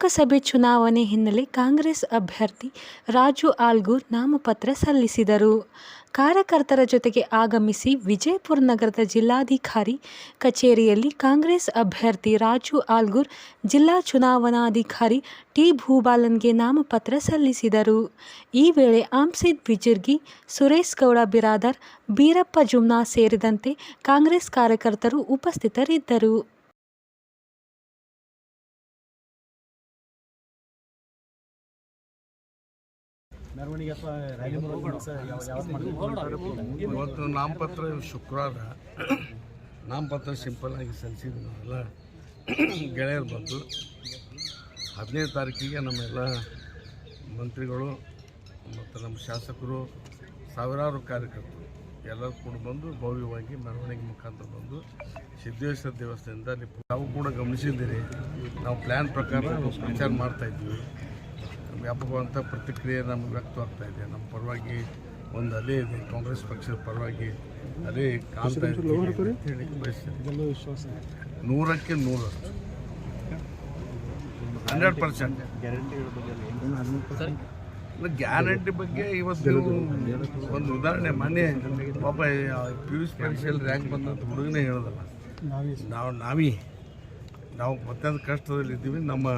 ಲೋಕಸಭೆ ಚುನಾವಣೆ ಹಿನ್ನೆಲೆ ಕಾಂಗ್ರೆಸ್ ಅಭ್ಯರ್ಥಿ ರಾಜು ಆಲ್ಗೂರ್ ನಾಮಪತ್ರ ಸಲ್ಲಿಸಿದರು. ಕಾರ್ಯಕರ್ತರ ಜೊತೆಗೆ ಆಗಮಿಸಿ ವಿಜಯಪುರ ನಗರದ ಜಿಲ್ಲಾಧಿಕಾರಿ ಕಚೇರಿಯಲ್ಲಿ ಕಾಂಗ್ರೆಸ್ ಅಭ್ಯರ್ಥಿ ರಾಜು ಆಲ್ಗೂರ್ ಜಿಲ್ಲಾ ಚುನಾವಣಾಧಿಕಾರಿ ಟಿ. ಭೂಬಾಲನ್ಗೆ ನಾಮಪತ್ರ ಸಲ್ಲಿಸಿದರು. ಈ ವೇಳೆ ಆಮ್ಸಿದ್ ಬಿಜಿರ್ಗಿ, ಸುರೇಶ್ಗೌಡ ಬಿರಾದರ್ ಬೀರಪ್ಪ ಜುಮ್ನಾ ಸೇರಿದಂತೆ ಕಾಂಗ್ರೆಸ್ ಕಾರ್ಯಕರ್ತರು ಉಪಸ್ಥಿತರಿದ್ದರು. ಮೆರವಣಿಗೆ ಅಥವಾ ರ್ಯಾಲಿ ಇವತ್ತು ನಾಮಪತ್ರ ಶುಕ್ರವಾರ. ನಾಮಪತ್ರ ಸಿಂಪಲ್ ಆಗಿ ಸಲ್ಲಿಸಿದ್ವಿ ನಾವೆಲ್ಲ. ಗೆಳೆಯರು ಬಂದು. ಹದಿನೈದು ತಾರೀಕಿಗೆ ನಮ್ಮೆಲ್ಲ ಮಂತ್ರಿಗಳು ಮತ್ತು ನಮ್ಮ ಶಾಸಕರು ಸಾವಿರಾರು ಕಾರ್ಯಕರ್ತರು ಎಲ್ಲರೂ ಕೂಡ ಬಂದು ಭವ್ಯವಾಗಿ ಮೆರವಣಿಗೆ ಮುಖಾಂತರ ಬಂದು ಸಿದ್ದೇಶ್ವರ ದೇವಸ್ಥಾನದಿಂದ ನಾವು ತಾವು ಕೂಡ ಗಮನಿಸಿದ್ದೀರಿ. ನಾವು ಪ್ಲ್ಯಾನ್ ಪ್ರಕಾರ ಪ್ರಚಾರ ಮಾಡ್ತಾಯಿದ್ವಿ ವ್ಯಾಪಕವಂತ ಪ್ರತಿಕ್ರಿಯೆ ನಮಗೆ ವ್ಯಕ್ತವಾಗ್ತಾ ಇದೆ. ನಮ್ಮ ಪರವಾಗಿ ಒಂದು ಅಲೆ ಇದೆ. ಕಾಂಗ್ರೆಸ್ ಪಕ್ಷದ ಪರವಾಗಿ ಅಲೆ ಕಾಣ್ತಾ ಇದೆ ವಿಶ್ವಾಸ. ನೂರಕ್ಕೆ ನೂರಷ್ಟು. Hundred percent. ಗ್ಯಾರಂಟಿ ಬಗ್ಗೆ ಗ್ಯಾರಂಟಿ ಬಗ್ಗೆ ಇವತ್ತು ಒಂದು ಉದಾಹರಣೆ. ಮೊನ್ನೆ ಪಾಪ ಪಿ ಯು ಸಿ ಪರೀಕ್ಷೆಯಲ್ಲಿ ರ್ಯಾಂಕ್ ಬಂದಂಥ ಹುಡುಗನೇ ಹೇಳೋದಲ್ಲ. ನಾವೇ. ನಾವು ನಾವೀ. ನಾವು ಮತ್ತೊಂದು ಕಷ್ಟದಲ್ಲಿದ್ದೀವಿ. ನಮ್ಮ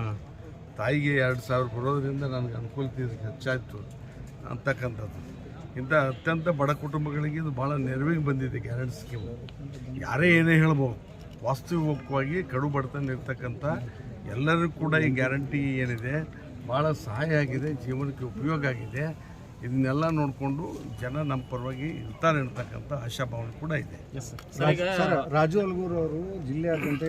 ತಾಯಿಗೆ ಎರಡು ಸಾವಿರ ಕೊಡೋದ್ರಿಂದ ನನಗೆ ಅನುಕೂಲತೆ ಹೆಚ್ಚಾಯಿತು ಅಂತಕ್ಕಂಥದ್ದು. ಇಂಥ ಅತ್ಯಂತ ಬಡ ಕುಟುಂಬಗಳಿಗೆ ಇದು ಭಾಳ ನೆರವಿಗೆ ಬಂದಿದೆ ಗ್ಯಾರಂಟಿ ಸ್ಕೀಮು. ಯಾರೇ ಏನೇ ಹೇಳ್ಬೋದು, ವಾಸ್ತವಿಕವಾಗಿ ಕಡು ಬಡತನ ಇರ್ತಕ್ಕಂಥ ಎಲ್ಲರಿಗೂ ಕೂಡ ಈ ಗ್ಯಾರಂಟಿ ಏನಿದೆ ಭಾಳ ಸಹಾಯ ಆಗಿದೆ, ಜೀವನಕ್ಕೆ ಉಪಯೋಗ ಆಗಿದೆ. ಇದನ್ನೆಲ್ಲ ನೋಡಿಕೊಂಡು ಜನ ನಮ್ಮ ಪರವಾಗಿ ಇರ್ತಾರೆ ಅಂತಕ್ಕಂಥ ಆಶಾಭಾವನೆ ಕೂಡ ಇದೆ. ಸರ್ ರಾಜು ಅಲ್ಗೂರ್ ಅವರು ಜಿಲ್ಲೆಯಾದ್ಯಂತ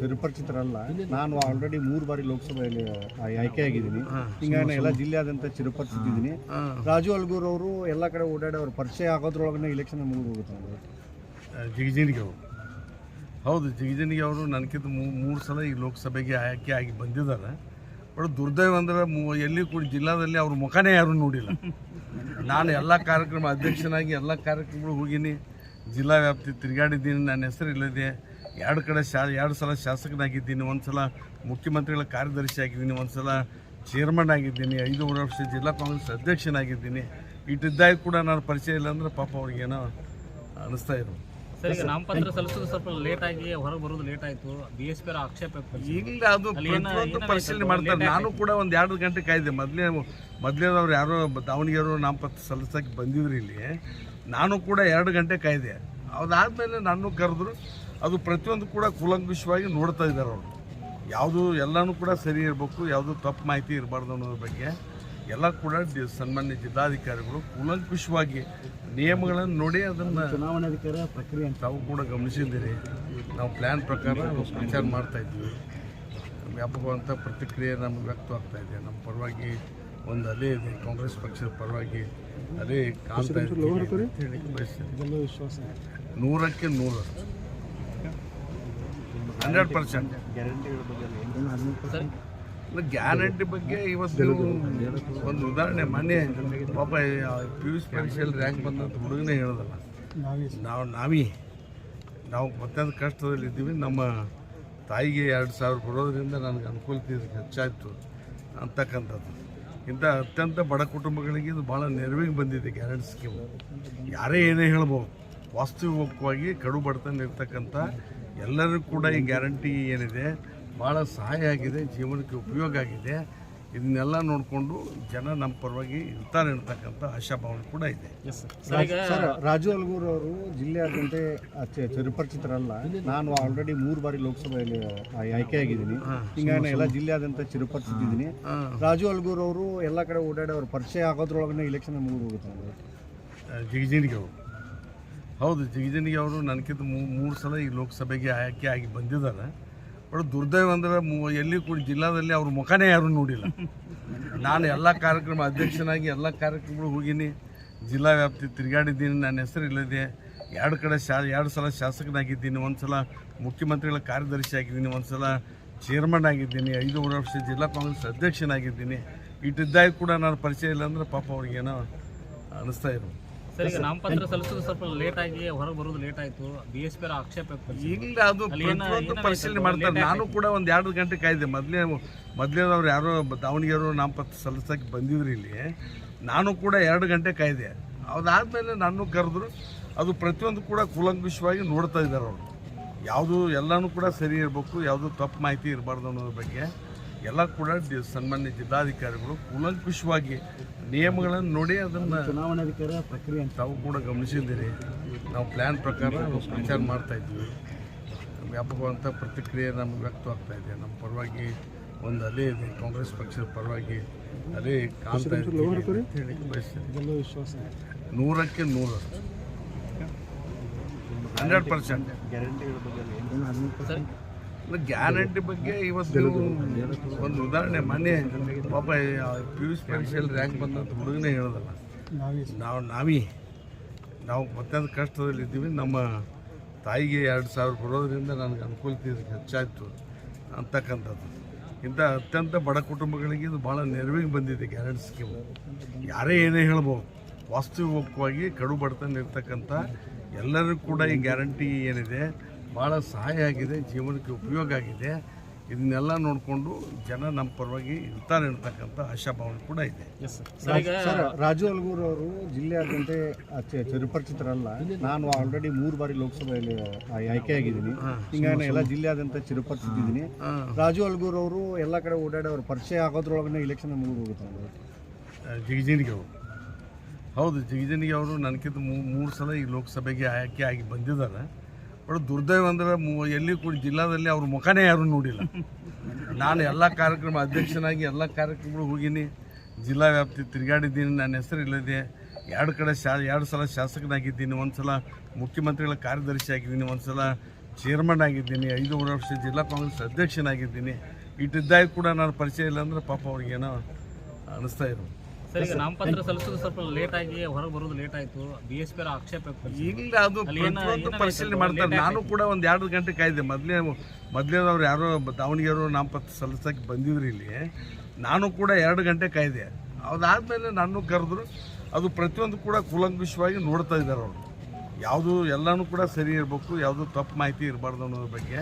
ಚಿರಪರಿಚಿತರಲ್ಲ ನಾನು ಆಲ್ರೆಡಿ ಮೂರು ಬಾರಿ ಲೋಕಸಭೆಯಲ್ಲಿ ಆಯ್ಕೆ ಆಗಿದ್ದೀನಿ ಹಿಂಗಾಗಿ ಎಲ್ಲ ಜಿಲ್ಲೆಯಾದ್ಯಂತ ಚಿರಪರಿಚಿತಿದ್ದೀನಿ ರಾಜು ಅಲ್ಗೂರ್ ಅವರು ಎಲ್ಲ ಕಡೆ ಓಡಾಡಿ ಅವ್ರ ಪರಿಚಯ ಆಗೋದ್ರೊಳಗನೆ ಇಲೆಕ್ಷನ್ ಮುಗಿದು ಹೋಗುತ್ತೆ ಜಿಗಜಿನಿಗೆ ಜಿಗಜಿಣಿಗೆ ಅವರು. ಹೌದು ಜಿಗಜಿನಿಗೆ ಅವರು ನನಗಿಂತ ಮೂರು ಸಲ ಈ ಲೋಕಸಭೆಗೆ ಆಯ್ಕೆ ಆಗಿ ಬಂದಿದ್ದಾರೆ. ಬಟ್ ದುರ್ದೈವ ಅಂದ್ರೆ ಎಲ್ಲಿ ಕೂಡ ಜಿಲ್ಲಾದಲ್ಲಿ ಅವ್ರ ಮುಖನೇ ಯಾರೂ ನೋಡಿಲ್ಲ. ನಾನು ಎಲ್ಲ ಕಾರ್ಯಕ್ರಮ ಅಧ್ಯಕ್ಷನಾಗಿ ಎಲ್ಲ ಕಾರ್ಯಕ್ರಮಗಳು ಹೋಗೀನಿ. ಜಿಲ್ಲಾ ವ್ಯಾಪ್ತಿ ತಿರುಗಾಡಿದ್ದೀನಿ. ನನ್ನ ಹೆಸರು ಇಲ್ಲದೆ ಎರಡು ಕಡೆ ಶಾ ಎರಡು ಸಲ ಶಾಸಕನಾಗಿದ್ದೀನಿ. ಒಂದು ಸಲ ಮುಖ್ಯಮಂತ್ರಿಗಳ ಕಾರ್ಯದರ್ಶಿ ಆಗಿದ್ದೀನಿ. ಒಂದು ಸಲ ಚೇರ್ಮನ್ ಆಗಿದ್ದೀನಿ. ಐದೂವರೆ ವರ್ಷ ಜಿಲ್ಲಾ ಕಾಂಗ್ರೆಸ್ ಅಧ್ಯಕ್ಷನಾಗಿದ್ದೀನಿ. ಇಟ್ಟಿದ್ದಾಗ ಕೂಡ ನಾನು ಪರಿಚಯ ಇಲ್ಲ ಅಂದರೆ ಪಾಪ ಅವ್ರಿಗೇನೋ ಅನ್ನಿಸ್ತಾ ಇರೋದು. ಸರ್ ಈಗ ನಾಮಪತ್ರ ಸಲ್ಲಿಸೋದು ಸ್ವಲ್ಪ ಲೇಟ್ ಆಗಿ ಹೊರಗೆ ಬರೋದು ಲೇಟ್ ಆಯ್ತು. ಬಿ ಎಸ್ ಪಿ ಅವರ ಆಕ್ಷೇಪ ಅದು ಪ್ರತಿಯೊಂದು ಪರಿಶೀಲನೆ ಮಾಡ್ತಾರೆ. ನಾನು ಕೂಡ ಒಂದು ಎರಡು ಗಂಟೆ ಕಾಯ್ದೆ. ಮೊದಲೇ ಮೊದಲೇದವ್ರು ಯಾರೋ ದಾವಣಗೆರೆ ನಾಮಪತ್ರ ಸಲ್ಲಿಸೋಕೆ ಬಂದಿದ್ರು ಇಲ್ಲಿ. ನಾನು ಕೂಡ ಎರಡು ಗಂಟೆ ಕಾಯ್ದೆ. ಅದಾದಮೇಲೆ ನಾನು ಕರೆದ್ರು ಅದು ಪ್ರತಿಯೊಂದು ಕೂಡ ಕೂಲಂಕುಷವಾಗಿ ನೋಡ್ತಾ ಇದ್ದಾರೆ ಅವರು. ಯಾವುದು ಎಲ್ಲನೂ ಕೂಡ ಸರಿ ಇರಬೇಕು ಯಾವುದು ತಪ್ಪು ಮಾಹಿತಿ ಇರಬಾರ್ದು ಅನ್ನೋದ್ರ ಬಗ್ಗೆ. ಎಲ್ಲ ಕೂಡ ಸನ್ಮಾನ್ಯ ಜಿಲ್ಲಾಧಿಕಾರಿಗಳು ಕೂಲಂಕುಷವಾಗಿ ನಿಯಮಗಳನ್ನು ನೋಡಿ ಅದನ್ನು ಚುನಾವಣಾಧಿಕಾರ ಪ್ರಕ್ರಿಯೆ ಅಂತ. ತಾವು ಕೂಡ ಗಮನಿಸಿದ್ದೀರಿ. ನಾವು ಪ್ಲ್ಯಾನ್ ಪ್ರಕಾರ ಪ್ರಚಾರ ಮಾಡ್ತಾ ಇದ್ವಿ. ವ್ಯಾಪಕವಂತ ಪ್ರತಿಕ್ರಿಯೆ ನಮ್ಗೆ ವ್ಯಕ್ತವಾಗ್ತಾ ಇದೆ. ನಮ್ಮ ಪರವಾಗಿ ಒಂದು ಅಲೆ ಇದೆ. ಕಾಂಗ್ರೆಸ್ ಪಕ್ಷದ ಪರವಾಗಿ ಅಲೆ ಕಾಣ್ತಾ ಇದೆ ನೂರಕ್ಕೆ ನೂರ ಹಂಡ್ರೆಡ್ ಪರ್ಸೆಂಟ್. ಗ್ಯಾರಂಟಿಗಳ ಬಗ್ಗೆ ಸರ್ ಗ್ಯಾರಂಟಿ ಬಗ್ಗೆ ಇವತ್ತು ಒಂದು ಉದಾಹರಣೆ ಮೊನ್ನೆ ಪಾಪ ಪಿ ಯು ಸಿ ಪರೀಕ್ಷೆಯಲ್ಲಿ ರ್ಯಾಂಕ್ ಬಂದಂಥ ಹುಡುಗನೇ ಹೇಳೋದಲ್ಲ. ನಾವೇ. ನಾವು ನಾವೀ. ಮತ್ತೊಂದು ಕಷ್ಟದಲ್ಲಿದ್ದೀವಿ ನಮ್ಮ ತಾಯಿಗೆ ಎರಡು ಸಾವಿರ ಕೊಡೋದ್ರಿಂದ ನನಗೆ ಅನುಕೂಲತೆ ಹೆಚ್ಚಾಯಿತು ಅಂತಕ್ಕಂಥದ್ದು. ಇಂಥ ಅತ್ಯಂತ ಬಡ ಕುಟುಂಬಗಳಿಗೆ ಇದು ಭಾಳ ನೆರವಿಗೆ ಬಂದಿದೆ ಗ್ಯಾರಂಟಿ ಸ್ಕೀಮ್. ಯಾರೇ ಏನೇ ಹೇಳ್ಬೋದು ವಾಸ್ತವಿಕವಾಗಿ ಕಡು ಬಡತನ ಇರ್ತಕ್ಕಂಥ ಎಲ್ಲರಿಗೂ ಕೂಡ ಈ ಗ್ಯಾರಂಟಿ ಏನಿದೆ ಭಾಳ ಸಹಾಯ ಆಗಿದೆ ಜೀವನಕ್ಕೆ ಉಪಯೋಗ ಆಗಿದೆ. ಇದನ್ನೆಲ್ಲ ನೋಡಿಕೊಂಡು ಜನ ನಮ್ಮ ಪರವಾಗಿ ಇರ್ತಾರೆ ಅಂತಕ್ಕಂಥ ಆಶಾಭಾವನೆ ಕೂಡ ಇದೆ. ಸರ್ ಈಗ ಸರ್ ರಾಜು ಅಲ್ಗೂರ್ ಅವರು ಜಿಲ್ಲೆಯಾದ್ಯಂತ ಚಿರಪರಿಚಿತರಲ್ಲ ನಾನು ಆಲ್ರೆಡಿ ಮೂರು ಬಾರಿ ಲೋಕಸಭೆಯಲ್ಲಿ ಆಯ್ಕೆ ಆಗಿದ್ದೀನಿ ಹಿಂಗಾಗಿ ಎಲ್ಲ ಜಿಲ್ಲೆಯಾದ್ಯಂತ ಚಿರಪರಿಚಿತಿದ್ದೀನಿ ರಾಜು ಅಲ್ಗೂರ್ ಅವರು ಎಲ್ಲ ಕಡೆ ಓಡಾಡಿ ಅವ್ರ ಪರಿಚಯ ಆಗೋದ್ರೊಳಗನೆ ಇಲೆಕ್ಷನ್ ಮುಗಿದು ಹೋಗುತ್ತೆ ಅವ್ರು. ಅವರು. ಹೌದು ಜಿಗಜಿನಿಗೆ ಅವರು ನನಗಿಂತ ಮೂರು ಸಲ ಈ ಲೋಕಸಭೆಗೆ ಆಯ್ಕೆ ಆಗಿ ಬಂದಿದ್ದಾರೆ. ಬಟ್ ದುರ್ದೈವ ಅಂದ್ರೆ ಎಲ್ಲಿ ಕೂಡ ಜಿಲ್ಲಾದಲ್ಲಿ ಅವ್ರ ಮುಖನೇ ಯಾರೂ ನೋಡಿಲ್ಲ. ನಾನು ಎಲ್ಲ ಕಾರ್ಯಕ್ರಮ ಅಧ್ಯಕ್ಷನಾಗಿ ಎಲ್ಲ ಕಾರ್ಯಕ್ರಮಗಳು ಹೋಗೀನಿ. ಜಿಲ್ಲಾ ವ್ಯಾಪ್ತಿ ತಿರುಗಾಡಿದ್ದೀನಿ. ನನ್ನ ಹೆಸರು ಇಲ್ಲದೆ ಎರಡು ಕಡೆ ಶಾ ಎರಡು ಸಲ ಶಾಸಕನಾಗಿದ್ದೀನಿ. ಒಂದು ಸಲ ಮುಖ್ಯಮಂತ್ರಿಗಳ ಕಾರ್ಯದರ್ಶಿ ಆಗಿದ್ದೀನಿ. ಒಂದು ಸಲ ಚೇರ್ಮನ್ ಆಗಿದ್ದೀನಿ. ಐದೂವರೆ ವರ್ಷ ಜಿಲ್ಲಾ ಕಾಂಗ್ರೆಸ್ ಅಧ್ಯಕ್ಷನಾಗಿದ್ದೀನಿ. ಇಟ್ಟಿದ್ದಾಗ ಕೂಡ ನಾನು ಪರಿಚಯ ಇಲ್ಲ ಅಂದ್ರೆ ಪಾಪ ಅವ್ರಿಗೇನೋ ಅನ್ನಿಸ್ತಾ ಇರೋದು. ಸರ್ ಈಗ ನಾಮಪತ್ರ ಸಲ್ಲಿಸೋದು ಸ್ವಲ್ಪ ಲೇಟ್ ಆಗಿ ಹೊರಗೆ ಬರೋದು ಲೇಟ್ ಆಯ್ತು. ಬಿ ಎಸ್ ಪಿ ಆಕ್ಷೇಪ ಈಗಲೇ ಇಲ್ಲ ಅದು ಪ್ರತಿಯೊಂದು ಪರಿಶೀಲನೆ ಮಾಡ್ತಾರೆ. ನಾನು ಕೂಡ ಒಂದು ಎರಡು ಗಂಟೆ ಕಾಯ್ದೆ. ಮೊದಲೇ ಮೊದಲೇದವ್ರು ಯಾರೋ ದಾವಣಗೆರೆ ದಾವಣಗೆರೆಯವರು ನಾಮಪತ್ರ ಸಲ್ಲಿಸೋಕೆ ಬಂದಿದ್ರು ಇಲ್ಲಿ. ನಾನು ಕೂಡ ಎರಡು ಗಂಟೆ ಕಾಯ್ದೆ. ಅದಾದಮೇಲೆ ನಾನು ಕರೆದ್ರು ಅದು ಪ್ರತಿಯೊಂದು ಕೂಡ ಕೂಲಂಕುಷವಾಗಿ ನೋಡ್ತಾ ಇದ್ದಾರೆ ಅವರು. ಯಾವುದು ಎಲ್ಲನೂ ಕೂಡ ಸರಿ ಇರಬೇಕು ಯಾವುದು ತಪ್ಪು ಮಾಹಿತಿ ಇರಬಾರ್ದು ಅನ್ನೋದ್ರ ಬಗ್ಗೆ. ಎಲ್ಲ ಕೂಡ ಸನ್ಮಾನ್ಯ ಜಿಲ್ಲಾಧಿಕಾರಿಗಳು ಕೂಲಂಕುಷವಾಗಿ ನಿಯಮಗಳನ್ನು ನೋಡಿ ಅದನ್ನು ಚುನಾವಣಾಧಿಕಾರ ಪ್ರಕ್ರಿಯೆ ಅಂತ ತಾವು ಕೂಡ ಗಮನಿಸಿದ್ದೀರಿ. ನಾವು ಪ್ಲ್ಯಾನ್ ಪ್ರಕಾರ ಪ್ರಚಾರ ಮಾಡ್ತಾ ಇದ್ವಿ ವ್ಯಾಪಕವಾದಂಥ ಪ್ರತಿಕ್ರಿಯೆ ನಮ್ಗೆ ವ್ಯಕ್ತವಾಗ್ತಾ ಇದೆ. ನಮ್ಮ ಪರವಾಗಿ ಒಂದು ಅಲೆ ಇದೆ. ಕಾಂಗ್ರೆಸ್ ಪಕ್ಷದ ಪರವಾಗಿ ಅಲೆ ಕಾಣ್ತಾ ಇದೆ ವಿಶ್ವಾಸ ನೂರಕ್ಕೆ ನೂರು ಹಂಡ್ರೆಡ್ ಪರ್ಸೆಂಟ್. ಗ್ಯಾರಂಟಿ ಬಗ್ಗೆ ಇವತ್ತು ಒಂದು ಉದಾಹರಣೆ ಮೊನ್ನೆ ಪಾಪ ಪಿ ಯು ಸಿ ಪರೀಕ್ಷೆಯಲ್ಲಿ ರ್ಯಾಂಕ್ ಬಂದಂಥ ಹುಡುಗನೇ ಹೇಳೋದಲ್ಲ. ನಾವು, ನಾವೀ, ನಾವು ಮತ್ತೊಂದು ಕಷ್ಟದಲ್ಲಿದ್ದೀವಿ ನಮ್ಮ ತಾಯಿಗೆ ಎರಡು ಸಾವಿರ ಬರೋದ್ರಿಂದ ನನಗೆ ಅನುಕೂಲತೆ ಹೆಚ್ಚಾಯಿತು ಅಂತಕ್ಕಂಥದ್ದು. ಇಂಥ ಅತ್ಯಂತ ಬಡ ಕುಟುಂಬಗಳಿಗೆ ಇದು ಭಾಳ ನೆರವಿಗೆ ಬಂದಿದೆ ಗ್ಯಾರಂಟಿ ಸ್ಕೀಮ್. ಯಾರೇ ಏನೇ ಹೇಳ್ಬೋದು, ವಾಸ್ತವಿಕವಾಗಿ ಕಡು ಬಡತನ ಇರ್ತಕ್ಕಂಥ ಎಲ್ಲರಿಗೂ ಕೂಡ ಈ ಗ್ಯಾರಂಟಿ ಏನಿದೆ ಭಾಳ ಸಹಾಯ ಆಗಿದೆ ಜೀವನಕ್ಕೆ ಉಪಯೋಗ ಆಗಿದೆ. ಇದನ್ನೆಲ್ಲ ನೋಡಿಕೊಂಡು ಜನ ನಮ್ಮ ಪರವಾಗಿ ಇರ್ತಾರೆ ಅಂತಕ್ಕಂಥ ಆಶಾಭಾವನೆ ಕೂಡ ಇದೆ. ಸರ್ ಈಗ ರಾಜು ಅಲ್ಗೂರ್ ಅವರು ಜಿಲ್ಲೆಯಾದ್ಯಂತ ಚಿರಪರಿಚಿತರಲ್ಲ ನಾನು ಆಲ್ರೆಡಿ ಮೂರು ಬಾರಿ ಲೋಕಸಭೆಯಲ್ಲಿ ಆಯ್ಕೆ ಆಗಿದ್ದೀನಿ ಹಿಂಗಾಗಿ ಎಲ್ಲ ಜಿಲ್ಲೆಯಾದ್ಯಂತ ಚಿರಪರಿಚಿತಿದ್ದೀನಿ. ರಾಜು ಅಲ್ಗೂರ್ ಅವರು ಎಲ್ಲ ಕಡೆ ಓಡಾಡಿ ಅವ್ರ ಪರಿಚಯ ಆಗೋದ್ರೊಳಗನೆ ಇಲೆಕ್ಷನ್ ಮುಗಿದು ಹೋಗುತ್ತೆ ಜಿಗಜಿನಿಗೆ ಅವರು. ಹೌದು ಜಿಗಜಿನಿಗೆ ಅವರು ನನಗಿಂತ ಮೂರು ಸಲ ಈ ಲೋಕಸಭೆಗೆ ಆಯ್ಕೆ ಆಗಿ ಬಂದಿದ್ದಾರೆ. ಬಟ್ ದುರ್ದೈವ ಅಂದ್ರೆ ಎಲ್ಲಿ ಕೂಡ ಜಿಲ್ಲಾದಲ್ಲಿ ಅವ್ರ ಮುಖನೇ ಯಾರೂ ನೋಡಿಲ್ಲ. ನಾನು ಎಲ್ಲ ಕಾರ್ಯಕ್ರಮ ಅಧ್ಯಕ್ಷನಾಗಿ ಎಲ್ಲ ಕಾರ್ಯಕ್ರಮಗಳು ಹೋಗೀನಿ. ಜಿಲ್ಲಾ ವ್ಯಾಪ್ತಿ ತಿರುಗಾಡಿದ್ದೀನಿ. ನನ್ನ ಹೆಸರು ಇಲ್ಲದೆ ಎರಡು ಕಡೆ ಶಾ ಎರಡು ಸಲ ಶಾಸಕನಾಗಿದ್ದೀನಿ. ಒಂದು ಸಲ ಮುಖ್ಯಮಂತ್ರಿಗಳ ಕಾರ್ಯದರ್ಶಿ ಆಗಿದ್ದೀನಿ. ಒಂದು ಸಲ ಚೇರ್ಮನ್ ಆಗಿದ್ದೀನಿ ಐದೂವರೆ ವರ್ಷ ಜಿಲ್ಲಾ ಕಾಂಗ್ರೆಸ್ ಅಧ್ಯಕ್ಷನಾಗಿದ್ದೀನಿ. ಇಟ್ಟಿದ್ದಾಗ ಕೂಡ ನಾನು ಪರಿಚಯ ಇಲ್ಲ ಅಂದರೆ ಪಾಪ ಅವ್ರಿಗೇನೋ ಅನ್ನಿಸ್ತಾ ಇರೋದು. ಸರ್ ಈಗ ನಾಮಪತ್ರ ಸಲ್ಲಿಸೋದು ಸ್ವಲ್ಪ ಲೇಟ್ ಆಗಿ ಹೊರಗೆ ಬರೋದು ಲೇಟ್ ಆಯ್ತು. ಬಿ ಎಸ್ ಪಿ ಆಕ್ಷೇಪ ಈಗಲೇ ಅದು ಪ್ರತಿಯೊಂದು ಪರಿಶೀಲನೆ ಮಾಡ್ತಾರೆ. ನಾನು ಕೂಡ ಒಂದು ಎರಡು ಗಂಟೆ ಕಾಯ್ದೆ. ಮೊದಲೇ ಮೊದಲೇದವ್ರು ಯಾರೋ ದಾವಣಗೆರೆ ದಾವಣಗೆರೆಯವರು ನಾಮಪತ್ರ ಸಲ್ಲಿಸೋಕೆ ಬಂದಿದ್ರು ಇಲ್ಲಿ. ನಾನು ಕೂಡ ಎರಡು ಗಂಟೆ ಕಾಯ್ದೆ. ಅದಾದಮೇಲೆ ನಾನು ಕರೆದ್ರು ಅದು ಪ್ರತಿಯೊಂದು ಕೂಡ ಕೂಲಂಕುಷವಾಗಿ ನೋಡ್ತಾ ಇದ್ದಾರೆ ಅವರು. ಯಾವುದು ಎಲ್ಲನೂ ಕೂಡ ಸರಿ ಇರಬೇಕು ಯಾವುದು ತಪ್ಪು ಮಾಹಿತಿ ಇರಬಾರ್ದು ಅನ್ನೋದ್ರ ಬಗ್ಗೆ.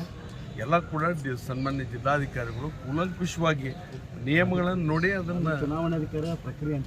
ಎಲ್ಲ ಕೂಡ ಸನ್ಮಾನ್ಯ ಜಿಲ್ಲಾಧಿಕಾರಿಗಳು ಕೂಲಂಕುಷವಾಗಿ ನಿಯಮಗಳನ್ನು ನೋಡಿ ಅದನ್ನು ಚುನಾವಣಾಧಿಕಾರಿ ಪ್ರಕ್ರಿಯೆ